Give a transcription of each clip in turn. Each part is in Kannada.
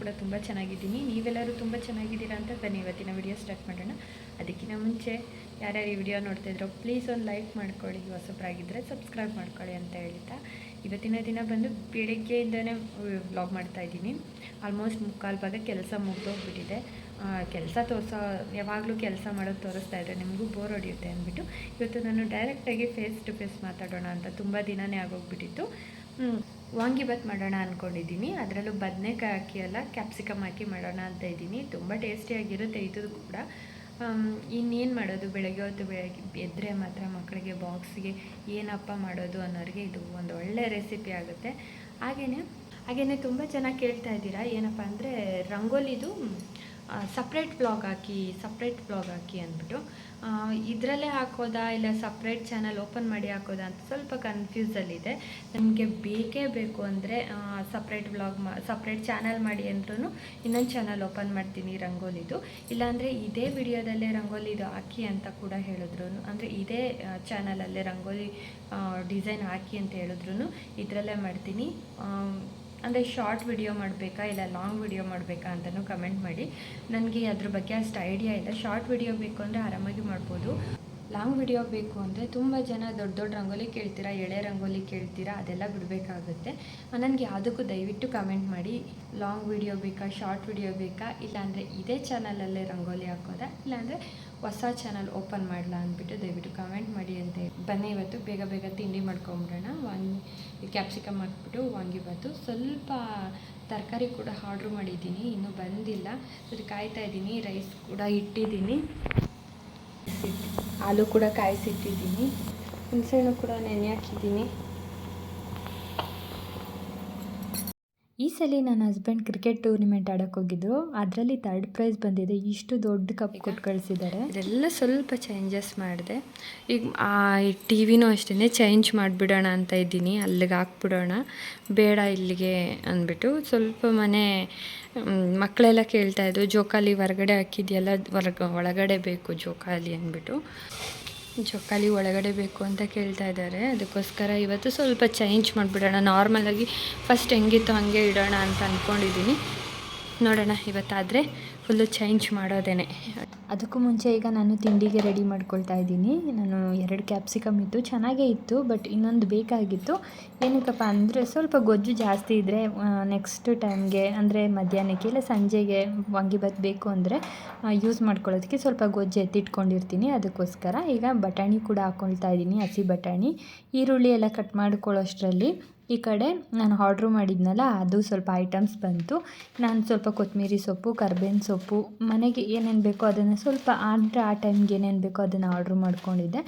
ಕೂಡ ತುಂಬ ಚೆನ್ನಾಗಿದ್ದೀನಿ. ನೀವೆಲ್ಲರೂ ತುಂಬ ಚೆನ್ನಾಗಿದ್ದೀರಾ ಅಂತ ಬನ್ನಿ, ಇವತ್ತಿನ ವಿಡಿಯೋ ಸ್ಟಾರ್ಟ್ ಮಾಡೋಣ. ಅದಕ್ಕಿಂತ ಮುಂಚೆ, ಯಾರ್ಯಾರು ಈ ವಿಡಿಯೋ ನೋಡ್ತಾ ಇದ್ರೋ ಪ್ಲೀಸ್ ಒಂದು ಲೈಕ್ ಮಾಡ್ಕೊಳ್ಳಿ. ಹೊಸಬ್ರಾಗಿದ್ದರೆ ಸಬ್ಸ್ಕ್ರೈಬ್ ಮಾಡ್ಕೊಳ್ಳಿ ಅಂತ ಹೇಳ್ತಾ. ಇವತ್ತಿನ ದಿನ ಬಂದು ಬೆಳಗ್ಗೆಯಿಂದನೇ ವ್ಲಾಗ್ ಮಾಡ್ತಾ ಇದ್ದೀನಿ. ಆಲ್ಮೋಸ್ಟ್ ಮುಕ್ಕಾಲು ಭಾಗ ಕೆಲಸ ಮುಗ್ದೋಗ್ಬಿಟ್ಟಿದೆ. ಕೆಲಸ ತೋರಿಸೋ, ಯಾವಾಗಲೂ ಕೆಲಸ ಮಾಡೋದು ತೋರಿಸ್ತಾ ಇದ್ದರೆ ನಿಮಗೂ ಬೋರ್ ಹೊಡೆಯುತ್ತೆ ಅಂದ್ಬಿಟ್ಟು, ಇವತ್ತು ನಾನು ಡೈರೆಕ್ಟಾಗಿ ಫೇಸ್ ಟು ಫೇಸ್ ಮಾತಾಡೋಣ ಅಂತ ತುಂಬ ದಿನನೇ ಆಗೋಗ್ಬಿಟ್ಟಿತ್ತು. ವಾಂಗಿಬಾತ್ ಮಾಡೋಣ ಅಂದ್ಕೊಂಡಿದ್ದೀನಿ ಅದರಲ್ಲೂ ಬದನೆಕಾಯಿ ಹಾಕಿ ಅಲ್ಲ, ಕ್ಯಾಪ್ಸಿಕಮ್ ಹಾಕಿ ಮಾಡೋಣ ಅಂತ ಇದ್ದೀನಿ. ತುಂಬ ಟೇಸ್ಟಿಯಾಗಿರುತ್ತೆ ಇದು ಕೂಡ. ಇನ್ನೇನು ಮಾಡೋದು? ಬೆಳಗ್ಗೆ ಹೊತ್ತು ಬೆಳಗ್ಗೆ ಎದ್ದರೆ ಮಾತ್ರ ಮಕ್ಕಳಿಗೆ ಬಾಕ್ಸ್ಗೆ ಏನಪ್ಪ ಮಾಡೋದು ಅನ್ನೋರಿಗೆ ಇದು ಒಂದು ಒಳ್ಳೆ ರೆಸಿಪಿ ಆಗುತ್ತೆ. ಹಾಗೆಯೇ ಹಾಗೆಯೇ ತುಂಬ ಚೆನ್ನಾಗಿ ಕೇಳ್ತಾ ಇದ್ದೀರಾ, ಏನಪ್ಪ ಅಂದರೆ ರಂಗೋಲಿದು ಸಪ್ರೇಟ್ ಬ್ಲಾಗ್ ಹಾಕಿ ಸಪ್ರೇಟ್ ಬ್ಲಾಗ್ ಹಾಕಿ ಅಂದ್ಬಿಟ್ಟು ಇದರಲ್ಲೇ ಹಾಕೋದಾ ಇಲ್ಲ ಸಪ್ರೇಟ್ ಚಾನಲ್ ಓಪನ್ ಮಾಡಿ ಹಾಕೋದಾ ಅಂತ ಸ್ವಲ್ಪ ಕನ್ಫ್ಯೂಸಲ್ಲಿದೆ ನನಗೆ ಬೇಕೇ ಬೇಕು ಅಂದರೆ ಸಪ್ರೇಟ್ ಬ್ಲಾಗ್ ಮಾ ಸಪ್ರೇಟ್ ಚಾನಲ್ ಮಾಡಿ ಅಂದ್ರೂ ಇನ್ನೊಂದು ಚಾನಲ್ ಓಪನ್ ಮಾಡ್ತೀನಿ ರಂಗೋಲಿದು. ಇಲ್ಲಾಂದರೆ ಇದೇ ವಿಡಿಯೋದಲ್ಲೇ ರಂಗೋಲಿದು ಹಾಕಿ ಅಂತ ಕೂಡ ಹೇಳಿದ್ರು ಅಂದರೆ ಇದೇ ಚಾನಲಲ್ಲೇ ರಂಗೋಲಿ ಡಿಸೈನ್ ಹಾಕಿ ಅಂತ ಹೇಳಿದ್ರು ಇದರಲ್ಲೇ ಮಾಡ್ತೀನಿ. ಅಂದರೆ ಶಾರ್ಟ್ ವಿಡಿಯೋ ಮಾಡಬೇಕಾ ಇಲ್ಲ ಲಾಂಗ್ ವಿಡಿಯೋ ಮಾಡಬೇಕಾ ಅಂತಲೂ ಕಮೆಂಟ್ ಮಾಡಿ. ನನಗೆ ಅದ್ರ ಬಗ್ಗೆ ಅಷ್ಟು ಐಡಿಯಾ ಇಲ್ಲ. ಶಾರ್ಟ್ ವಿಡಿಯೋ ಬೇಕು ಅಂದರೆ ಆರಾಮಾಗಿ ಮಾಡ್ಬೋದು. ಲಾಂಗ್ ವಿಡಿಯೋ ಬೇಕು ಅಂದರೆ ತುಂಬ ಜನ ದೊಡ್ಡ ದೊಡ್ಡ ರಂಗೋಲಿ ಕೇಳ್ತೀರಾ, ಎಳೆ ರಂಗೋಲಿ ಕೇಳ್ತೀರಾ, ಅದೆಲ್ಲ ಬಿಡಬೇಕಾಗುತ್ತೆ. ನನಗೆ ಯಾವುದಕ್ಕೂ ದಯವಿಟ್ಟು ಕಮೆಂಟ್ ಮಾಡಿ, ಲಾಂಗ್ ವಿಡಿಯೋ ಬೇಕಾ, ಶಾರ್ಟ್ ವಿಡಿಯೋ ಬೇಕಾ, ಇಲ್ಲಾಂದರೆ ಇದೇ ಚಾನಲಲ್ಲೇ ರಂಗೋಲಿ ಹಾಕೋದಾ, ಇಲ್ಲಾಂದರೆ ಹೊಸ ಚಾನಲ್ ಓಪನ್ ಮಾಡಲಾ ಅಂದ್ಬಿಟ್ಟು ದಯವಿಟ್ಟು ಕಮೆಂಟ್ ಮಾಡಿ ಅಂತ ಬನ್ನಿ ಇವತ್ತು, ಬೇಗ ಬೇಗ ತಿಂಡಿ ಮಾಡ್ಕೊಂಬಿಡೋಣ. ವಾಂಗಿ ಕ್ಯಾಪ್ಸಿಕಮ್ ಹಾಕ್ಬಿಟ್ಟು ವಾಂಗಿಬಾತು ಸ್ವಲ್ಪ ತರಕಾರಿ ಕೂಡ ಆರ್ಡ್ರ್ ಮಾಡಿದ್ದೀನಿ, ಇನ್ನೂ ಬಂದಿಲ್ಲ. ಸರಿ, ಕಾಯ್ತಾ ಇದ್ದೀನಿ ರೈಸ್ ಕೂಡ ಇಟ್ಟಿದ್ದೀನಿ. ಹಾಲು ಕೂಡ ಕಾಯಿಸಿಟ್ಟಿದ್ದೀನಿ. ಹುಣಸೆಹಣ್ಣು ಕೂಡ ನೆನೆ ಹಾಕಿದ್ದೀನಿ. ಈ ಸಲ ನನ್ನ ಹಸ್ಬೆಂಡ್ ಕ್ರಿಕೆಟ್ ಟೂರ್ನಿಮೆಂಟ್ ಆಡೋಕೆ ಹೋಗಿದ್ರು. ಅದರಲ್ಲಿ ಥರ್ಡ್ ಪ್ರೈಸ್ ಬಂದಿದೆ. ಇಷ್ಟು ದೊಡ್ಡ ಕಪ್ ಕೊಟ್ಟು ಕಳಿಸಿದ್ದಾರೆ ಇದೆಲ್ಲ ಸ್ವಲ್ಪ ಚೇಂಜಸ್ ಮಾಡಿದೆ. ಈಗ ಟಿ ವಿನೂ ಅಷ್ಟೇ ಚೇಂಜ್ ಮಾಡಿಬಿಡೋಣ ಅಂತ ಇದ್ದೀನಿ. ಅಲ್ಲಿಗೆ ಹಾಕ್ಬಿಡೋಣ. ಬೇಡ ಇಲ್ಲಿಗೆ ಅಂದ್ಬಿಟ್ಟು ಸ್ವಲ್ಪ ಮನೆ ಮಕ್ಕಳೆಲ್ಲ ಕೇಳ್ತಾ ಇದ್ರು. ಜೋಕಾಲಿ ಹೊರಗಡೆ ಹಾಕಿದ್ಯಲ್ಲ ಹೊರಗ ಒಳಗಡೆ ಬೇಕು ಜೋಕಾಲಿ ಅಂದ್ಬಿಟ್ಟು. ಜೋಕಾಲಿ ಒಳಗಡೆ ಬೇಕು ಅಂತ ಕೇಳ್ತಾ ಇದ್ದಾರೆ. ಅದಕ್ಕೋಸ್ಕರ ಇವತ್ತು ಸ್ವಲ್ಪ ಚೇಂಜ್ ಮಾಡಿಬಿಡೋಣ. ನಾರ್ಮಲಾಗಿ ಫಸ್ಟ್ ಹೆಂಗಿತ್ತು ಹಾಗೆ ಇಡೋಣ ಅಂತ ಅಂದ್ಕೊಂಡಿದ್ದೀನಿ ನೋಡೋಣ ಇವತ್ತಾದರೆ ಫುಲ್ಲು ಚೇಂಜ್ ಮಾಡೋದೇನೆ. ಅದಕ್ಕೂ ಮುಂಚೆ ಈಗ ನಾನು ತಿಂಡಿಗೆ ರೆಡಿ ಮಾಡ್ಕೊಳ್ತಾ ಇದ್ದೀನಿ. ನಾನು ಎರಡು ಕ್ಯಾಪ್ಸಿಕಮ್ ಇತ್ತು ಚೆನ್ನಾಗೇ ಇತ್ತು ಬಟ್ ಇನ್ನೊಂದು ಬೇಕಾಗಿತ್ತು. ಏನಕ್ಕಪ್ಪ ಅಂದರೆ ಸ್ವಲ್ಪ ಗೊಜ್ಜು ಜಾಸ್ತಿ ಇದ್ದರೆ ನೆಕ್ಸ್ಟ್ ಟೈಮ್ಗೆ ಅಂದರೆ ಮಧ್ಯಾಹ್ನಕ್ಕೆ ಇಲ್ಲ ಸಂಜೆಗೆ ವಾಂಗಿಭಾತ್ ಬೇಕು ಅಂದರೆ ಯೂಸ್ ಮಾಡ್ಕೊಳ್ಳೋದಕ್ಕೆ ಸ್ವಲ್ಪ ಗೊಜ್ಜು ಎತ್ತಿಟ್ಕೊಂಡಿರ್ತೀನಿ. ಅದಕ್ಕೋಸ್ಕರ ಈಗ ಬಟಾಣಿ ಕೂಡ ಹಾಕ್ಕೊಳ್ತಾ ಇದ್ದೀನಿ, ಹಸಿ ಬಟಾಣಿ. ಈರುಳ್ಳಿ ಎಲ್ಲ ಕಟ್ ಮಾಡ್ಕೊಳ್ಳೋಷ್ಟರಲ್ಲಿ. ಈ ಕಡೆ ನಾನು ಆರ್ಡ್ರು ಮಾಡಿದ್ನಲ್ಲ, ಅದು ಸ್ವಲ್ಪ ಐಟಮ್ಸ್ ಬಂತು. ನಾನು ಸ್ವಲ್ಪ ಕೊತ್ತಂಬರಿ ಸೊಪ್ಪು, ಕರ್ಬೇವಿನ ಸೊಪ್ಪು, ಮನೆಗೆ ಏನೇನು ಬೇಕೋ ಅದನ್ನು ಸ್ವಲ್ಪ ಅಂದರೆ ಆ ಟೈಮ್ಗೆ ಏನೇನು ಬೇಕೋ ಅದನ್ನು ಆರ್ಡ್ರ್ ಮಾಡ್ಕೊಂಡಿದ್ದೆ.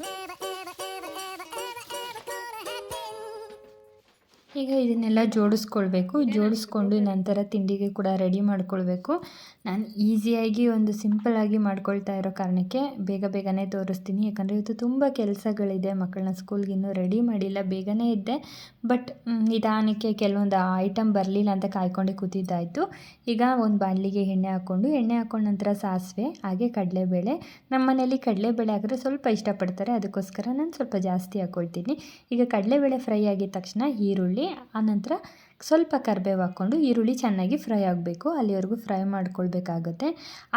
I don't ಈಗ ಇದನ್ನೆಲ್ಲ ಜೋಡಿಸ್ಕೊಳ್ಬೇಕು. ಜೋಡಿಸ್ಕೊಂಡು ನಂತರ ತಿಂಡಿಗೆ ಕೂಡ ರೆಡಿ ಮಾಡ್ಕೊಳ್ಬೇಕು. ನಾನು ಈಸಿಯಾಗಿ ಒಂದು ಸಿಂಪಲ್ಲಾಗಿ ಮಾಡ್ಕೊಳ್ತಾ ಇರೋ ಕಾರಣಕ್ಕೆ ಬೇಗ ಬೇಗನೆ ತೋರಿಸ್ತೀನಿ. ಯಾಕಂದರೆ ಇವತ್ತು ತುಂಬ ಕೆಲಸಗಳಿದೆ, ಮಕ್ಕಳನ್ನ ಸ್ಕೂಲ್ಗೆ ಇನ್ನೂ ರೆಡಿ ಮಾಡಿಲ್ಲ, ಬೇಗನೆ ಇದ್ದೆ. ಬಟ್ ನಿಧಾನಕ್ಕೆ ಕೆಲವೊಂದು ಐಟಮ್ ಬರಲಿಲ್ಲ ಅಂತ ಕಾಯ್ಕೊಂಡು ಕೂತಿದ್ದಾಯಿತು. ಈಗ ಒಂದು ಬಾಣಲಿಗೆ ಎಣ್ಣೆ ಹಾಕ್ಕೊಂಡು, ಎಣ್ಣೆ ಹಾಕ್ಕೊಂಡ ನಂತರ ಸಾಸಿವೆ, ಹಾಗೆ ಕಡಲೆಬೇಳೆ. ನಮ್ಮ ಮನೇಲಿ ಕಡಲೆಬೇಳೆ ಹಾಕಿದ್ರೆ ಸ್ವಲ್ಪ ಇಷ್ಟಪಡ್ತಾರೆ. ಅದಕ್ಕೋಸ್ಕರ ನಾನು ಸ್ವಲ್ಪ ಜಾಸ್ತಿ ಹಾಕ್ಕೊಳ್ತೀನಿ ಈಗ ಕಡಲೆಬೇಳೆ ಫ್ರೈ ಆಗಿದ ತಕ್ಷಣ ಈರುಳ್ಳಿ, ಆನಂತರ ಸ್ವಲ್ಪ ಕರಿಬೇವು ಹಾಕ್ಕೊಂಡು ಈರುಳ್ಳಿ ಚೆನ್ನಾಗಿ ಫ್ರೈ ಆಗಬೇಕು. ಅಲ್ಲಿವರೆಗೂ ಫ್ರೈ ಮಾಡ್ಕೊಳ್ಬೇಕಾಗುತ್ತೆ.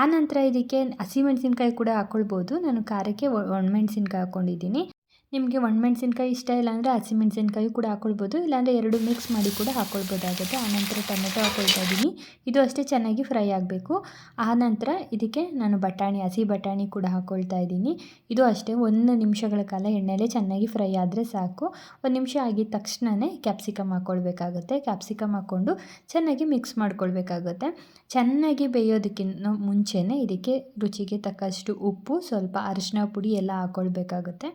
ಆನಂತರ ಇದಕ್ಕೆ ಹಸಿಮೆಣಸಿನ್ಕಾಯಿ ಕೂಡ ಹಾಕ್ಕೊಳ್ಬೋದು ನಾನು ಖಾರಕ್ಕೆ ಒಣ ಒಣಮೆಣ್ಸಿನ್ಕಾಯಿ ಹಾಕ್ಕೊಂಡಿದ್ದೀನಿ ನಿಮಗೆ ಒಣಮೆಣ್ಸಿನ್ಕಾಯಿ ಇಷ್ಟ ಇಲ್ಲ ಅಂದರೆ ಹಸಿಮೆಣಸಿನ್ಕಾಯಿ ಕೂಡ ಹಾಕ್ಕೊಳ್ಬೋದು ಇಲ್ಲಾಂದರೆ ಎರಡು ಮಿಕ್ಸ್ ಮಾಡಿ ಕೂಡ ಹಾಕ್ಕೊಳ್ಬೋದಾಗುತ್ತೆ ಆನಂತರ ಟೊಮೆಟೊ ಹಾಕ್ಕೊಳ್ತಾ ಇದ್ದೀನಿ ಇದು ಅಷ್ಟೇ ಚೆನ್ನಾಗಿ ಫ್ರೈ ಆಗಬೇಕು. ಆನಂತರ ಇದಕ್ಕೆ ನಾನು ಬಟಾಣಿ, ಹಸಿ ಬಟಾಣಿ ಕೂಡ ಹಾಕ್ಕೊಳ್ತಾ ಇದ್ದೀನಿ ಇದು ಅಷ್ಟೇ, ಒಂದು ನಿಮಿಷಗಳ ಕಾಲ ಎಣ್ಣೆಲೆ ಚೆನ್ನಾಗಿ ಫ್ರೈ ಆದರೆ ಸಾಕು. ಒಂದು ನಿಮಿಷ ಆಗಿದ ತಕ್ಷಣವೇ ಕ್ಯಾಪ್ಸಿಕಮ್ ಹಾಕ್ಕೊಳ್ಬೇಕಾಗುತ್ತೆ ಕ್ಯಾಪ್ಸಿಕಮ್ ಹಾಕ್ಕೊಂಡು ಚೆನ್ನಾಗಿ ಮಿಕ್ಸ್ ಮಾಡ್ಕೊಳ್ಬೇಕಾಗುತ್ತೆ. ಚೆನ್ನಾಗಿ ಬೇಯೋದಕ್ಕಿಂತ ಮುಂಚೆನೇ ಇದಕ್ಕೆ ರುಚಿಗೆ ತಕ್ಕಷ್ಟು ಉಪ್ಪು, ಸ್ವಲ್ಪ ಅರಿಶಿನ ಪುಡಿ ಎಲ್ಲ ಹಾಕ್ಕೊಳ್ಬೇಕಾಗುತ್ತೆ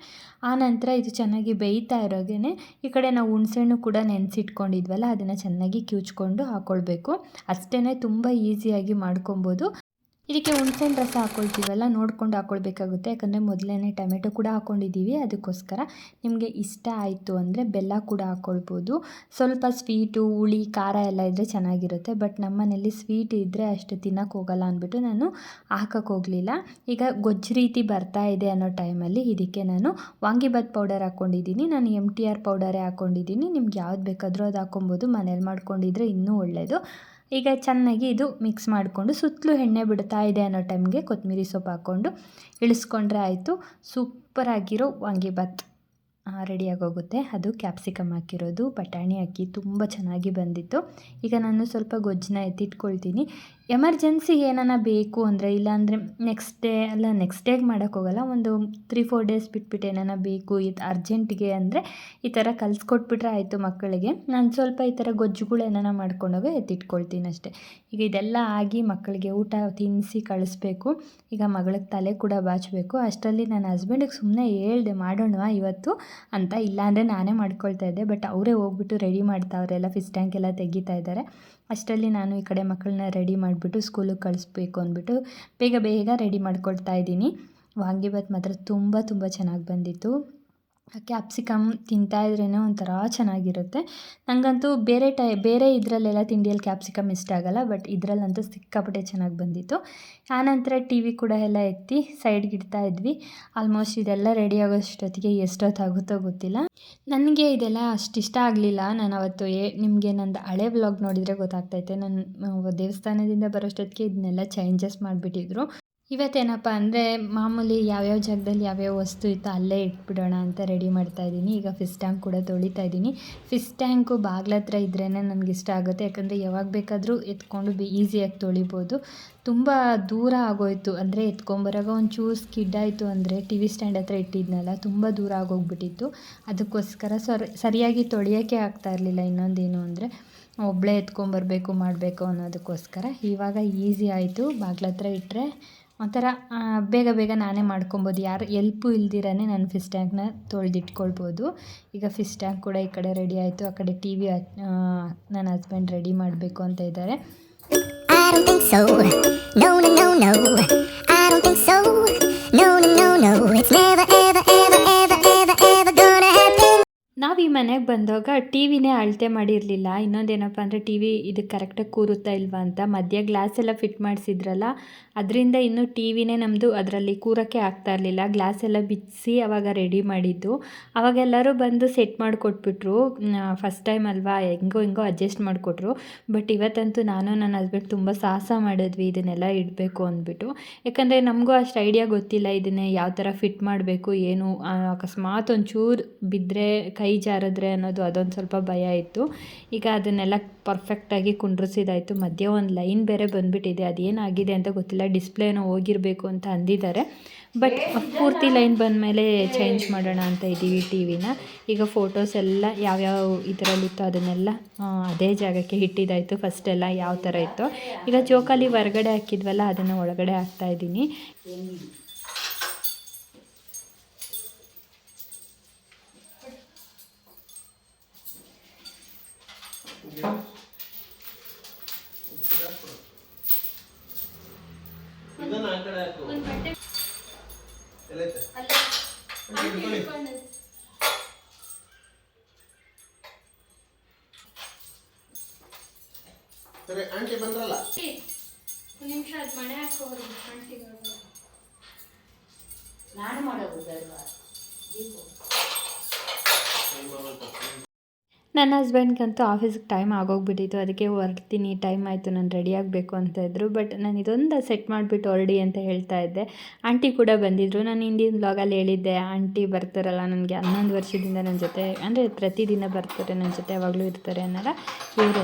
ಆನಂತರ ಇದು ಚೆನ್ನಾಗಿ ಬೇಯ್ತಾ ಇರೋಗೇನೆ ಈ ಕಡೆ ನಾವು ಹುಣಸೆಹಣ್ಣು ಕೂಡ ನೆನೆಸಿಟ್ಕೊಂಡಿದ್ವಲ್ಲ, ಅದನ್ನು ಚೆನ್ನಾಗಿ ಕಿವುಚ್ಕೊಂಡು ಹಾಕ್ಕೊಳ್ಬೇಕು ಅಷ್ಟೇ ತುಂಬ ಈಸಿಯಾಗಿ ಮಾಡ್ಕೊಬೋದು. ಇದಕ್ಕೆ ಹುಣ್ಸೆಹಣ್ಣು ರಸ ಹಾಕ್ಕೊಳ್ತೀವಲ್ಲ ನೋಡ್ಕೊಂಡು ಹಾಕ್ಕೊಳ್ಬೇಕಾಗುತ್ತೆ ಯಾಕಂದರೆ ಮೊದಲೇ ಟೊಮೆಟೊ ಕೂಡ ಹಾಕ್ಕೊಂಡಿದ್ದೀವಿ ಅದಕ್ಕೋಸ್ಕರ ನಿಮಗೆ ಇಷ್ಟ ಆಯಿತು ಅಂದರೆ ಬೆಲ್ಲ ಕೂಡ ಹಾಕ್ಕೊಳ್ಬೋದು ಸ್ವಲ್ಪ ಸ್ವೀಟು, ಹುಳಿ, ಖಾರ ಎಲ್ಲ ಇದ್ದರೆ ಚೆನ್ನಾಗಿರುತ್ತೆ. ಬಟ್ ನಮ್ಮ ಮನೇಲಿ ಸ್ವೀಟ್ ಇದ್ದರೆ ಅಷ್ಟು ತಿನ್ನೋಕೆ ಹೋಗಲ್ಲ ಅಂದ್ಬಿಟ್ಟು ನಾನು ಹಾಕಕ್ಕೆ ಹೋಗಲಿಲ್ಲ. ಈಗ ಗೊಜ್ಜು ರೀತಿ ಬರ್ತಾ ಇದೆ ಅನ್ನೋ ಟೈಮಲ್ಲಿ ಇದಕ್ಕೆ ನಾನು ವಾಂಗಿಬಾತ್ ಪೌಡರ್ ಹಾಕ್ಕೊಂಡಿದ್ದೀನಿ ನಾನು ಎಂ ಟಿ ಆರ್ ಪೌಡರೇ ಹಾಕ್ಕೊಂಡಿದ್ದೀನಿ ನಿಮ್ಗೆ ಯಾವ್ದು ಬೇಕಾದರೂ ಅದು ಹಾಕ್ಕೊಬೋದು ಮನೇಲಿ ಮಾಡ್ಕೊಂಡಿದ್ರೆ ಇನ್ನೂ ಒಳ್ಳೆಯದು ಈಗ ಚೆನ್ನಾಗಿ ಇದು ಮಿಕ್ಸ್ ಮಾಡಿಕೊಂಡು ಸುತ್ತಲೂ ಎಣ್ಣೆ ಬಿಡ್ತಾ ಇದೆ ಅನ್ನೋ ಟೈಮ್ಗೆ ಕೊತ್ತಂಬರಿ ಸೊಪ್ಪು ಹಾಕ್ಕೊಂಡು ಇಳಿಸ್ಕೊಂಡ್ರೆ ಆಯಿತು. ಸೂಪರಾಗಿರೋ ವಾಂಗಿಬಾತ್ ರೆಡಿಯಾಗೋಗುತ್ತೆ ಅದು ಕ್ಯಾಪ್ಸಿಕಮ್ ಹಾಕಿರೋದು, ಬಟಾಣಿ ಹಾಕಿ ತುಂಬ ಚೆನ್ನಾಗಿ ಬಂದಿತ್ತು. ಈಗ ನಾನು ಸ್ವಲ್ಪ ಗೊಜ್ಜನ್ನ ಎತ್ತಿಟ್ಕೊಳ್ತೀನಿ. ಎಮರ್ಜೆನ್ಸಿಗೆ ಏನಾನ ಬೇಕು ಅಂದರೆ, ಇಲ್ಲಾಂದರೆ ನೆಕ್ಸ್ಟ್ ಡೇ ಅಲ್ಲ ನೆಕ್ಸ್ಟ್ ಡೇಗೆ ಮಾಡೋಕ್ಕೋಗಲ್ಲ ಒಂದು ತ್ರೀ ಫೋರ್ ಡೇಸ್ ಬಿಟ್ಬಿಟ್ಟು ಏನಾನ ಬೇಕು, ಇದು ಅರ್ಜೆಂಟಿಗೆ ಅಂದರೆ ಈ ಥರ ಕಲಿಸ್ಕೊಟ್ಬಿಟ್ರೆ ಆಯಿತು ಮಕ್ಕಳಿಗೆ. ನಾನು ಸ್ವಲ್ಪ ಈ ಥರ ಗೊಜ್ಜುಗಳು ಏನಾನ ಮಾಡ್ಕೊಂಡೋಗಿ ಎತ್ತಿಟ್ಕೊಳ್ತೀನಿ ಅಷ್ಟೇ. ಈಗ ಇದೆಲ್ಲ ಆಗಿ ಮಕ್ಕಳಿಗೆ ಊಟ ತಿನ್ನಿಸಿ ಕಳಿಸ್ಬೇಕು. ಈಗ ಮಗಳಿಗೆ ತಲೆ ಕೂಡ ಬಾಚಬೇಕು. ಅಷ್ಟರಲ್ಲಿ ನನ್ನ ಹಸ್ಬೆಂಡಿಗೆ ಸುಮ್ಮನೆ ಹೇಳ್ದೆ ಮಾಡೋಣ ಇವತ್ತು? ಅಂತ ಇಲ್ಲಾಂದರೆ ನಾನೇ ಮಾಡ್ಕೊಳ್ತಾ ಇದ್ದೆ. ಬಟ್ ಅವರೇ ಹೋಗ್ಬಿಟ್ಟು ರೆಡಿ ಮಾಡ್ತಾವ್ರೆಲ್ಲ ಫಿಶ್ ಟ್ಯಾಂಕ್ ಎಲ್ಲ ತೆಗಿತಾ ಇದ್ದಾರೆ. ಅಷ್ಟರಲ್ಲಿ ನಾನು ಈ ಕಡೆ ಮಕ್ಕಳನ್ನ ರೆಡಿ ಮಾಡಿಬಿಟ್ಟು ಸ್ಕೂಲಿಗೆ ಕಳಿಸ್ಬೇಕು ಅಂದ್ಬಿಟ್ಟು ಬೇಗ ಬೇಗ ರೆಡಿ ಮಾಡ್ಕೊಳ್ತಾ ಇದ್ದೀನಿ. ವಾಂಗಿಬಾತ್ ಮಾತ್ರ ತುಂಬ ತುಂಬ ಚೆನ್ನಾಗಿ ಬಂದಿತ್ತು. ಕ್ಯಾಪ್ಸಿಕಮ್ ತಿಂತಾ ಇದ್ರೇ ಒಂಥರ ಚೆನ್ನಾಗಿರುತ್ತೆ. ನನಗಂತೂ ಬೇರೆ ಟೈ, ಬೇರೆ ಇದರಲ್ಲೆಲ್ಲ ತಿಂಡಿಯಲ್ಲಿ ಕ್ಯಾಪ್ಸಿಕಮ್ ಇಷ್ಟ ಆಗಲ್ಲ ಬಟ್ ಇದರಲ್ಲಂತೂ ಸಿಕ್ಕಾಪಟ್ಟೆ ಚೆನ್ನಾಗಿ ಬಂದಿತ್ತು. ಆನಂತರ ಟಿ ವಿ ಕೂಡ ಎಲ್ಲ ಎತ್ತಿ ಸೈಡ್ಗೆ ಇಡ್ತಾ ಇದ್ವಿ. ಆಲ್ಮೋಸ್ಟ್ ಇದೆಲ್ಲ ರೆಡಿ ಆಗೋಷ್ಟೊತ್ತಿಗೆ ಎಷ್ಟೊತ್ತಾಗುತ್ತೋ ಗೊತ್ತಿಲ್ಲ. ನನಗೆ ಇದೆಲ್ಲ ಅಷ್ಟು ಇಷ್ಟ ಆಗಲಿಲ್ಲ. ನಾನು ಅವತ್ತು ಏ ನಿಮಗೆ ನಂದು ಹಳೆ ವ್ಲಾಗ್ ನೋಡಿದರೆ ಗೊತ್ತಾಗ್ತೈತೆ ನನ್ನ ದೇವಸ್ಥಾನದಿಂದ ಬರೋಷ್ಟೊತ್ತಿಗೆ ಇದನ್ನೆಲ್ಲ ಚೇಂಜಸ್ ಮಾಡಿಬಿಟ್ಟಿದ್ರು. ಇವತ್ತೇನಪ್ಪ ಅಂದರೆ ಮಾಮೂಲಿ ಯಾವ್ಯಾವ ಜಾಗದಲ್ಲಿ ಯಾವ್ಯಾವ ವಸ್ತು ಇತ್ತು ಅಲ್ಲೇ ಇಟ್ಬಿಡೋಣ ಅಂತ ರೆಡಿ ಮಾಡ್ತಾ ಇದ್ದೀನಿ. ಈಗ ಫಿಸ್ ಟ್ಯಾಂಕ್ ಕೂಡ ತೊಳಿತಾ ಇದ್ದೀನಿ. ಫಿಸ್ ಟ್ಯಾಂಕು ಬಾಗ್ಲತ್ರ ಇದ್ರೇ ನನಗೆ ಇಷ್ಟ ಆಗುತ್ತೆ. ಯಾಕಂದರೆ ಯಾವಾಗ ಬೇಕಾದರೂ ಎತ್ಕೊಂಡು ಬಿ ಈಸಿಯಾಗಿ ತೊಳಿಬೋದು. ತುಂಬ ದೂರ ಆಗೋಯ್ತು. ಅಂದರೆ ಎತ್ಕೊಂಬರಾಗ ಒಂಚೂರು ಸ್ಕಿಡ್ ಆಯಿತು ಅಂದರೆ ಟಿ ವಿ ಸ್ಟ್ಯಾಂಡ್ ಹತ್ರ ಇಟ್ಟಿದ್ನಲ್ಲ, ತುಂಬ ದೂರ ಆಗೋಗ್ಬಿಟ್ಟಿತ್ತು. ಅದಕ್ಕೋಸ್ಕರ ಸರ್, ಸರಿಯಾಗಿ ತೊಳಿಯೋಕ್ಕೆ ಆಗ್ತಾ ಇರಲಿಲ್ಲ. ಇನ್ನೊಂದೇನು ಅಂದರೆ ಒಬ್ಬಳೇ ಎತ್ಕೊಂಬರ್ಬೇಕು ಮಾಡಬೇಕು ಅನ್ನೋದಕ್ಕೋಸ್ಕರ. ಇವಾಗ ಈಸಿ ಆಯಿತು. ಬಾಗ್ಲತ್ರ ಇಟ್ಟರೆ ಒಂಥರ ಬೇಗ ಬೇಗ ನಾನೇ ಮಾಡ್ಕೊಬೋದು. ಯಾರು ಎಲ್ಪು ಇಲ್ದಿರೇ ನಾನು ಫಿಶ್ ಟ್ಯಾಂಕ್ನ ತೊಳೆದಿಟ್ಕೊಳ್ಬೋದು. ಈಗ ಫಿಶ್ ಟ್ಯಾಂಕ್ ಕೂಡ ಈ ಕಡೆ ರೆಡಿ ಆಯಿತು. ಆ ಕಡೆ ಟಿ ವಿ ನನ್ನ ಹಸ್ಬೆಂಡ್ ರೆಡಿ ಮಾಡಬೇಕು ಅಂತ ಇದ್ದಾರೆ. ನಾವು ಈ ಮನೆಗೆ ಬಂದಾಗ ಟಿ ವಿನೇ ಅಳತೆ ಮಾಡಿರಲಿಲ್ಲ. ಇನ್ನೊಂದೇನಪ್ಪ ಅಂದರೆ ಟಿ ವಿ ಇದಕ್ಕೆ ಕರೆಕ್ಟಾಗಿ ಕೂರುತ್ತಾ ಇಲ್ವಾ ಅಂತ ಮಧ್ಯ ಗ್ಲಾಸ್ ಎಲ್ಲ ಫಿಟ್ ಮಾಡಿಸಿದ್ರಲ್ಲ, ಅದರಿಂದ ಇನ್ನೂ ಟಿ ವಿನೇ ನಮ್ಮದು ಅದರಲ್ಲಿ ಕೂರೋಕ್ಕೆ ಆಗ್ತಾ ಇರಲಿಲ್ಲ. ಗ್ಲಾಸ್ ಎಲ್ಲ ಬಿಚ್ಚಿ ಅವಾಗ ರೆಡಿ ಮಾಡಿದ್ದು. ಅವಾಗೆಲ್ಲರೂ ಬಂದು ಸೆಟ್ ಮಾಡಿಕೊಟ್ಬಿಟ್ರು. ಫಸ್ಟ್ ಟೈಮ್ ಅಲ್ವಾ, ಹೆಂಗೋ ಹೆಂಗೋ ಅಡ್ಜಸ್ಟ್ ಮಾಡಿಕೊಟ್ರು. ಬಟ್ ಇವತ್ತಂತೂ ನಾನು, ನನ್ನ ಹಸ್ಬೆಂಡ್ ತುಂಬ ಸಾಹಸ ಮಾಡಿದ್ವಿ ಇದನ್ನೆಲ್ಲ ಇಡಬೇಕು ಅಂದ್ಬಿಟ್ಟು. ಯಾಕಂದರೆ ನಮಗೂ ಅಷ್ಟು ಐಡಿಯಾ ಗೊತ್ತಿಲ್ಲ ಇದನ್ನೇ ಯಾವ ಥರ ಫಿಟ್ ಮಾಡಬೇಕು, ಏನು ಅಕಸ್ಮಾತ್ ಒಂಚೂರು ಬಿದ್ದರೆ ಕೈ ಜಾರಿದ್ರೆ ಅನ್ನೋದು ಅದೊಂದು ಸ್ವಲ್ಪ ಭಯ ಇತ್ತು. ಈಗ ಅದನ್ನೆಲ್ಲ ಪರ್ಫೆಕ್ಟಾಗಿ ಕುಂಡ್ರಿಸಿದಾಯಿತು. ಮಧ್ಯೆ ಒಂದು ಲೈನ್ ಬೇರೆ ಬಂದುಬಿಟ್ಟಿದೆ. ಅದೇನಾಗಿದೆ ಅಂತ ಗೊತ್ತಿಲ್ಲ. ಡಿಸ್ಪ್ಲೇನೋ ಹೋಗಿರಬೇಕು ಅಂತ ಅಂದಿದ್ದಾರೆ. ಬಟ್ ಪೂರ್ತಿ ಲೈನ್ ಬಂದ ಮೇಲೆ ಚೇಂಜ್ ಮಾಡೋಣ ಅಂತ ಇದ್ದೀವಿ ಟಿ ವಿನ ಈಗ ಫೋಟೋಸ್ ಎಲ್ಲ ಯಾವ್ಯಾವ ಇದರಲ್ಲಿತ್ತು ಅದನ್ನೆಲ್ಲ ಅದೇ ಜಾಗಕ್ಕೆ ಇಟ್ಟಿದ್ದಾಯಿತು ಫಸ್ಟೆಲ್ಲ ಯಾವ ಥರ ಇತ್ತು. ಈಗ ಜೋಕಾಲಿ ಹೊರಗಡೆ ಹಾಕಿದ್ವಲ್ಲ ಅದನ್ನು ಒಳಗಡೆ ಹಾಕ್ತಾ ಇದನ್ನ ಆ ಕಡೆ ಹಾಕು. ಎಲ್ಲೈತೆ? ಸರಿ ಆಂಟಿ ಬಂದ್ರಲ್ಲ? ನಿಮಿಷ ಅದು ಮನೆ ಹಾಕೋರು ನಾನು ಮಾಡೋದು ತಗೊಂಡು ನನ್ನ ಹಸ್ಬೆಂಡ್ಗಂತೂ ಆಫೀಸ್ಗೆ ಟೈಮ್ ಆಗೋಗ್ಬಿಟ್ಟಿತ್ತು. ಅದಕ್ಕೆ ಹೊರಡ್ತೀನಿ, ಟೈಮ್ ಆಯಿತು, ನಾನು ರೆಡಿ ಆಗಬೇಕು ಅಂತ ಇದ್ದರು ಬಟ್ ನಾನು ಇದೊಂದು ಸೆಟ್ ಮಾಡಿಬಿಟ್ಟು ಹೊರಡಿ ಅಂತ ಹೇಳ್ತಾ ಇದ್ದೆ. ಆಂಟಿ ಕೂಡ ಬಂದಿದ್ದರು ನಾನು ಹಿಂದಿನ ಬ್ಲಾಗಲ್ಲಿ ಹೇಳಿದ್ದೆ, ಆಂಟಿ ಬರ್ತಾರಲ್ಲ, ನನಗೆ ಹನ್ನೊಂದು ವರ್ಷದಿಂದ ನನ್ನ ಜೊತೆ, ಅಂದರೆ ಪ್ರತಿದಿನ ಬರ್ತಾರೆ ನನ್ನ ಜೊತೆ ಯಾವಾಗಲೂ ಇರ್ತಾರೆ ಅನ್ನೋಲ್ಲ ಇವರೇ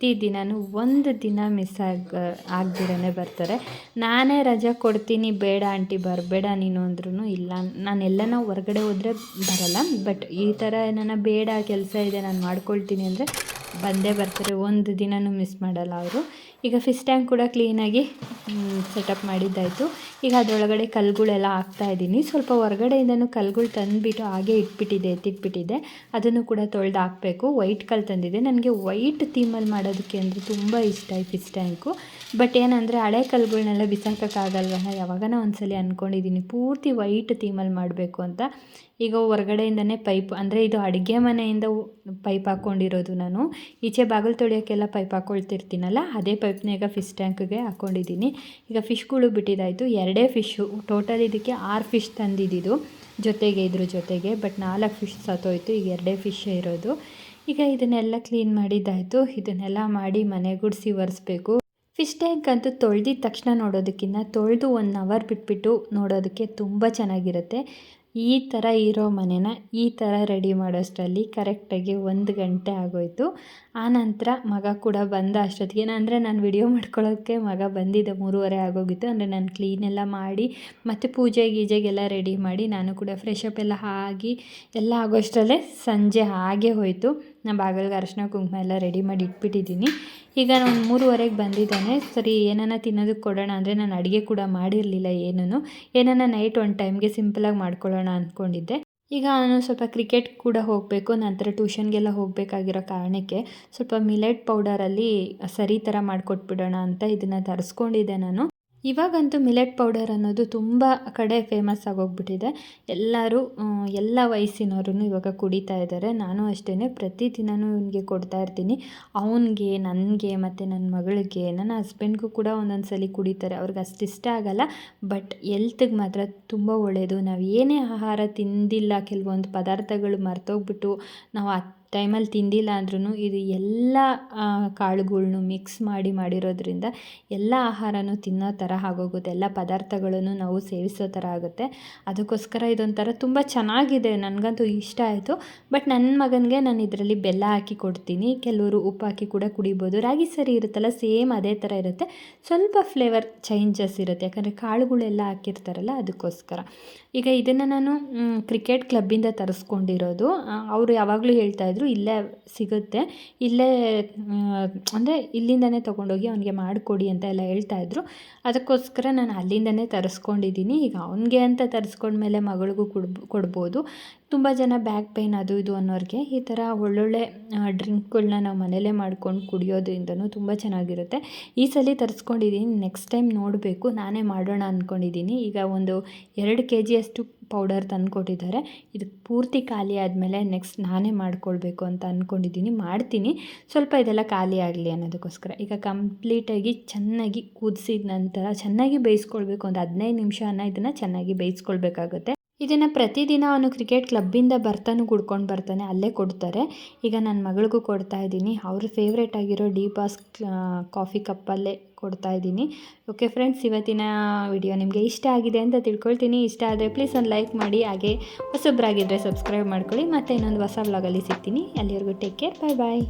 ಪ್ರತಿದಿನವೂ ಒಂದು ದಿನ ಮಿಸ್ ಆಗ ಆಗ್ದಿರೇ ಬರ್ತಾರೆ. ನಾನೇ ರಜೆ ಕೊಡ್ತೀನಿ, ಬೇಡ ಆಂಟಿ, ಬರಬೇಡ ನೀನು ಅಂದ್ರೂ ಇಲ್ಲ. ನಾನು ಎಲ್ಲನೋ ಹೊರಗಡೆ ಹೋದರೆ ಬರಲ್ಲ ಬಟ್ ಈ ಥರ ಏನಾನ ಬೇಡ ಕೆಲಸ ಇದೆ, ನಾನು ಮಾಡ್ಕೊಳ್ತೀನಿ ಅಂದರೆ ಬಂದೇ ಬರ್ತಾರೆ. ಒಂದು ದಿನವೂ ಮಿಸ್ ಮಾಡಲ್ಲ ಅವರು. ಈಗ ಫಿಸ್ಟ್ ಟ್ಯಾಂಕ್ ಕೂಡ ಕ್ಲೀನಾಗಿ ಸೆಟಪ್ ಮಾಡಿದ್ದಾಯಿತು. ಈಗ ಅದರೊಳಗಡೆ ಕಲ್ಗಳೆಲ್ಲ ಹಾಕ್ತಾ ಇದ್ದೀನಿ. ಸ್ವಲ್ಪ ಹೊರಗಡೆಯಿಂದನೂ ಕಲ್ಗಳು ತಂದುಬಿಟ್ಟು ಹಾಗೆ ಇಟ್ಬಿಟ್ಟಿದೆ ಎತ್ತಿಟ್ಬಿಟ್ಟಿದೆ ಅದನ್ನು ಕೂಡ ತೊಳೆದು ಹಾಕಬೇಕು. ವೈಟ್ ಕಲ್ಲು ತಂದಿದೆ. ನನಗೆ ವೈಟ್ ಥೀಮಲ್ಲಿ ಮಾಡೋದಕ್ಕೆ ಅಂದರೆ ತುಂಬ ಇಷ್ಟ ಈ ಫಿಶ್ ಟ್ಯಾಂಕು. ಬಟ್ ಏನಂದರೆ ಹಳೆ ಕಲ್ಗಳನ್ನೆಲ್ಲ ಬಿಸಾಕೋಕ್ಕಾಗಲ್ವಲ್ಲ ಯಾವಾಗನ ಒಂದ್ಸಲಿ ಅಂದ್ಕೊಂಡಿದ್ದೀನಿ ಪೂರ್ತಿ ವೈಟ್ ಥೀಮಲ್ಲಿ ಮಾಡಬೇಕು ಅಂತ. ಈಗ ಹೊರಗಡೆಯಿಂದನೇ ಪೈಪ್, ಅಂದರೆ ಇದು ಅಡುಗೆ ಮನೆಯಿಂದ ಪೈಪ್ ಹಾಕ್ಕೊಂಡಿರೋದು ನಾನು. ಈಚೆ ಬಾಗಿಲು ತೊಳೆಯೋಕ್ಕೆಲ್ಲ ಪೈಪ್ ಹಾಕ್ಕೊಳ್ತಿರ್ತೀನಲ್ಲ, ಅದೇ ಪೈಪ್ನ ಈಗ ಫಿಶ್ ಟ್ಯಾಂಕ್ಗೆ ಹಾಕ್ಕೊಂಡಿದ್ದೀನಿ. ಈಗ ಫಿಶ್ಗಳು ಬಿಟ್ಟಿದ್ದಾಯಿತು ಎರಡೇ ಫಿಶ್ಶು ಟೋಟಲ್ ಇದಕ್ಕೆ ಆರು ಫಿಶ್ ತಂದಿದ್ದು ಜೊತೆಗೆ ಇದ್ರ ಜೊತೆಗೆ, ಬಟ್ ನಾಲ್ಕು ಫಿಶ್ ಸತ್ತೋಯ್ತು, ಈಗ ಎರಡೇ ಫಿಶ್ ಇರೋದು. ಈಗ ಇದನ್ನೆಲ್ಲ ಕ್ಲೀನ್ ಮಾಡಿದ್ದಾಯಿತು, ಇದನ್ನೆಲ್ಲ ಮಾಡಿ ಮನೆ ಗುಡಿಸಿ ಒರೆಸ್ಬೇಕು. ಫಿಶ್ ಟ್ಯಾಂಕ್ ಅಂತೂ ತೊಳೆದಿದ ತಕ್ಷಣ ನೋಡೋದಕ್ಕಿಂತ ತೊಳೆದು ಒನ್ ಅವರ್ ಬಿಟ್ಬಿಟ್ಟು ನೋಡೋದಕ್ಕೆ ತುಂಬ ಚೆನ್ನಾಗಿರುತ್ತೆ. ಈ ಥರ ಇರೋ ಮನೆನ ಈ ಥರ ರೆಡಿ ಮಾಡೋಷ್ಟರಲ್ಲಿ ಕರೆಕ್ಟಾಗಿ ಒಂದು ಗಂಟೆ ಆಗೋಯಿತು. ಆನಂತರ ಮಗ ಕೂಡ ಬಂದ ಅಷ್ಟೊತ್ತಿಗೆ. ಅಂದರೆ ನಾನು ವಿಡಿಯೋ ಮಾಡ್ಕೊಳ್ಳೋಕ್ಕೆ ಮಗ ಬಂದಿದ್ದೆ, ಮೂರುವರೆ ಆಗೋಗಿತ್ತು. ಅಂದರೆ ನಾನು ಕ್ಲೀನೆಲ್ಲ ಮಾಡಿ, ಮತ್ತು ಪೂಜೆ ಗೀಜೆಗೆಲ್ಲ ರೆಡಿ ಮಾಡಿ ನಾನು ಕೂಡ ಫ್ರೆಶ್ ಅಪ್ ಎಲ್ಲ ಆಗಿ ಎಲ್ಲ ಆಗೋಷ್ಟರಲ್ಲೇ ಸಂಜೆ ಹಾಗೆ ಹೋಯಿತು. ನಾನು ಬಾಗಿಲಿಗೆ ಅರಶಿನ ಕುಂಕುಮ ಎಲ್ಲ ರೆಡಿ ಮಾಡಿ ಇಟ್ಬಿಟ್ಟಿದ್ದೀನಿ. ಈಗ ನಾನು ಮೂರುವರೆಗೆ ಬಂದಿದ್ದಾನೆ. ಸರಿ ಏನಾನ ತಿನ್ನೋದಕ್ಕೆ ಕೊಡೋಣ ಅಂದರೆ ನಾನು ಅಡುಗೆ ಕೂಡ ಮಾಡಿರಲಿಲ್ಲ ಏನೂ ಏನಾನ ನೈಟ್ ಒಂದು ಟೈಮ್ಗೆ ಸಿಂಪಲಾಗಿ ಮಾಡ್ಕೊಳ್ಳೋಣ ಅಂದ್ಕೊಂಡಿದ್ದೆ ಈಗ ನಾನು ಸ್ವಲ್ಪ ಕ್ರಿಕೆಟ್ ಕೂಡ ಹೋಗಬೇಕು. ನಂತರ ಟ್ಯೂಷನ್ಗೆಲ್ಲ ಹೋಗಬೇಕಾಗಿರೋ ಕಾರಣಕ್ಕೆ ಸ್ವಲ್ಪ ಮಿಲೆಟ್ ಪೌಡರಲ್ಲಿ ಸರಿ ಥರ ಮಾಡಿಕೊಟ್ಬಿಡೋಣ ಅಂತ ಇದನ್ನು ತರಿಸ್ಕೊಂಡಿದ್ದೆ ನಾನು. ಇವಾಗಂತೂ ಮಿಲೆಟ್ ಪೌಡರ್ ಅನ್ನೋದು ತುಂಬ ಕಡೆ ಫೇಮಸ್ ಆಗೋಗ್ಬಿಟ್ಟಿದೆ. ಎಲ್ಲರೂ ಎಲ್ಲ ವಯಸ್ಸಿನವ್ರೂ ಇವಾಗ ಕುಡಿತಾ ಇದ್ದಾರೆ. ನಾನು ಅಷ್ಟೇ ಪ್ರತಿದಿನವೂ ಇವನಿಗೆ ಕೊಡ್ತಾ ಇರ್ತೀನಿ. ಅವನಿಗೆ, ನನಗೆ ಮತ್ತು ನನ್ನ ಮಗಳಿಗೆ, ನನ್ನ ಹಸ್ಬೆಂಡ್ಗೂ ಕೂಡ ಒಂದೊಂದು ಸಲ ಕುಡಿತಾರೆ. ಅವ್ರಿಗೆ ಅಷ್ಟು ಇಷ್ಟ ಆಗಲ್ಲ. ಬಟ್ ಎಲ್ತಿಗೆ ಮಾತ್ರ ತುಂಬ ಒಳ್ಳೆಯದು ನಾವು ಏನೇ ಆಹಾರ ತಿಂದಿಲ್ಲ, ಕೆಲವೊಂದು ಪದಾರ್ಥಗಳು ಮರ್ತೋಗ್ಬಿಟ್ಟು, ನಾವು ಟೈಮಲ್ಲಿ ತಿಂದಿಲ್ಲ ಅಂದ್ರೂ ಇದು ಎಲ್ಲ ಕಾಳುಗಳನ್ನು ಮಿಕ್ಸ್ ಮಾಡಿ ಮಾಡಿರೋದ್ರಿಂದ ಎಲ್ಲ ಆಹಾರನೂ ತಿನ್ನೋ ಥರ ಆಗೋಗುತ್ತೆ. ಎಲ್ಲ ಪದಾರ್ಥಗಳನ್ನು ನಾವು ಸೇವಿಸೋ ಥರ ಆಗುತ್ತೆ. ಅದಕ್ಕೋಸ್ಕರ ಇದೊಂಥರ ತುಂಬ ಚೆನ್ನಾಗಿದೆ. ನನಗಂತೂ ಇಷ್ಟ ಆಯಿತು. ಬಟ್ ನನ್ನ ಮಗನಿಗೆ ನಾನು ಇದರಲ್ಲಿ ಬೆಲ್ಲ ಹಾಕಿ ಕೊಡ್ತೀನಿ. ಕೆಲವರು ಉಪ್ಪು ಹಾಕಿ ಕೂಡ ಕುಡಿಬೋದು. ರಾಗಿ ಸರಿ ಇರುತ್ತಲ್ಲ, ಸೇಮ್ ಅದೇ ಥರ ಇರುತ್ತೆ. ಸ್ವಲ್ಪ ಫ್ಲೇವರ್ ಚೇಂಜಸ್ ಇರುತ್ತೆ. ಯಾಕಂದರೆ ಕಾಳುಗಳೆಲ್ಲ ಹಾಕಿರ್ತಾರಲ್ಲ, ಅದಕ್ಕೋಸ್ಕರ. ಈಗ ಇದನ್ನು ನಾನು ಕ್ರಿಕೆಟ್ ಕ್ಲಬ್ಬಿಂದ ತರಿಸ್ಕೊಂಡಿರೋದು. ಅವರು ಯಾವಾಗಲೂ ಹೇಳ್ತಾಯಿದ್ರು ಇಲ್ಲೇ ಸಿಗುತ್ತೆ. ಇಲ್ಲೇ ಅಂದರೆ ಇಲ್ಲಿಂದನೇ ತೊಗೊಂಡೋಗಿ ಅವನಿಗೆ ಮಾಡಿಕೊಡಿ ಅಂತ ಎಲ್ಲ ಹೇಳ್ತಾ ಇದ್ರು. ಅದಕ್ಕೋಸ್ಕರ ನಾನು ಅಲ್ಲಿಂದನೇ ತರಿಸ್ಕೊಂಡಿದ್ದೀನಿ. ಈಗ ಅವನಿಗೆ ಅಂತ ತರಿಸ್ಕೊಂಡ್ಮೇಲೆ ಮಗಳಿಗೂ ಕೊಡ್ ಕೊಡ್ಬೋದು. ತುಂಬ ಜನ ಬ್ಯಾಕ್ ಪೇಯ್ನ್ ಅದು ಇದು ಅನ್ನೋರಿಗೆ ಈ ಥರ ಒಳ್ಳೊಳ್ಳೆ ಡ್ರಿಂಕ್ಗಳನ್ನ ನಾವು ಮನೆಯಲ್ಲೇ ಮಾಡ್ಕೊಂಡು ಕುಡಿಯೋದ್ರಿಂದನೂ ತುಂಬ ಚೆನ್ನಾಗಿರುತ್ತೆ. ಈ ಸಲ ತರಿಸ್ಕೊಂಡಿದ್ದೀನಿ ನೆಕ್ಸ್ಟ್ ಟೈಮ್ ನೋಡಬೇಕು, ನಾನೇ ಮಾಡೋಣ ಅಂದ್ಕೊಂಡಿದ್ದೀನಿ ಈಗ ಒಂದು ಎರಡು ಕೆ ಜಿಯಷ್ಟು ಪೌಡರ್ ತಂದು ಕೊಟ್ಟಿದ್ದಾರೆ. ಇದು ಪೂರ್ತಿ ಖಾಲಿ ಆದಮೇಲೆ ನೆಕ್ಸ್ಟ್ ನಾನೇ ಮಾಡ್ಕೊಳ್ಬೇಕು ಅಂತ ಅಂದ್ಕೊಂಡಿದ್ದೀನಿ ಮಾಡ್ತೀನಿ. ಸ್ವಲ್ಪ ಇದೆಲ್ಲ ಖಾಲಿ ಆಗಲಿ ಅನ್ನೋದಕ್ಕೋಸ್ಕರ. ಈಗ ಕಂಪ್ಲೀಟಾಗಿ ಚೆನ್ನಾಗಿ ಕುದಿಸಿದ ನಂತರ ಚೆನ್ನಾಗಿ ಬೇಯಿಸ್ಕೊಳ್ಬೇಕು, ಒಂದು ಹದಿನೈದು ನಿಮಿಷ ಅನ್ನ ಇದನ್ನು ಚೆನ್ನಾಗಿ ಬೇಯಿಸ್ಕೊಳ್ಬೇಕಾಗುತ್ತೆ. ಇದನ್ನು ಪ್ರತಿದಿನ ಅವನು ಕ್ರಿಕೆಟ್ ಕ್ಲಬ್ಬಿಂದ ಬರ್ತಾನೂ, ಕುಡ್ಕೊಂಡು ಬರ್ತಾನೆ, ಅಲ್ಲೇ ಕೊಡ್ತಾರೆ. ಈಗ ನನ್ನ ಮಗಳಿಗೂ ಕೊಡ್ತಾ ಇದ್ದೀನಿ. ಅವ್ರ ಫೇವ್ರೇಟ್ ಆಗಿರೋ ಡಿ ಬಾಸ್ ಕಾಫಿ ಕಪ್ಪಲ್ಲೇ ಕೊಡ್ತಾ ಇದ್ದೀನಿ. ಓಕೆ ಫ್ರೆಂಡ್ಸ್ ಇವತ್ತಿನ ವಿಡಿಯೋ ನಿಮಗೆ ಇಷ್ಟ ಆಗಿದೆ ಅಂತ ತಿಳ್ಕೊಳ್ತೀನಿ. ಇಷ್ಟ ಆದರೆ ಪ್ಲೀಸ್ ಒಂದು ಲೈಕ್ ಮಾಡಿ, ಹಾಗೆ ಹೊಸಬ್ರಾಗಿದ್ದರೆ ಸಬ್ಸ್ಕ್ರೈಬ್ ಮಾಡ್ಕೊಳ್ಳಿ. ಮತ್ತು ಇನ್ನೊಂದು ಹೊಸ ವ್ಲಾಗಲ್ಲಿ ಸಿಗ್ತೀನಿ. ಅಲ್ಲಿವರೆಗೂ ಟೇಕ್ ಕೇರ್ ಬಾಯ್ ಬಾಯ್